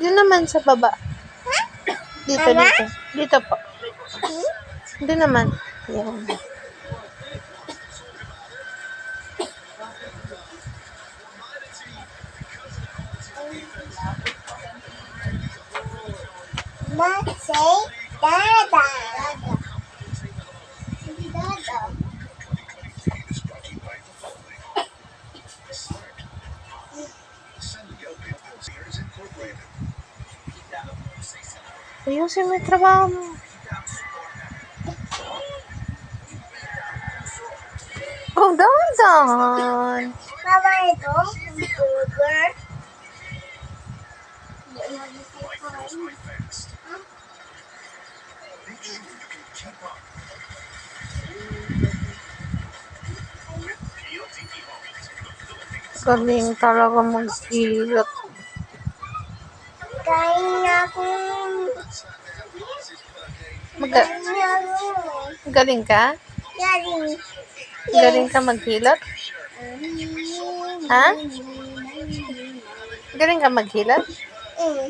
Doon naman sa baba. Dito, Mama? dito. Dito po. Doon naman. Yan. Ma, say dada. Ayusin mo yung trabaho mo. Oh, dahan, dahan. Mama, ito, burger. Galing talaga mag-ilot. Kain na akong... Mag- Kain na ako. galing ka? Galing. Galing ka maghilot? Ha? Galing ka maghilot? Mm.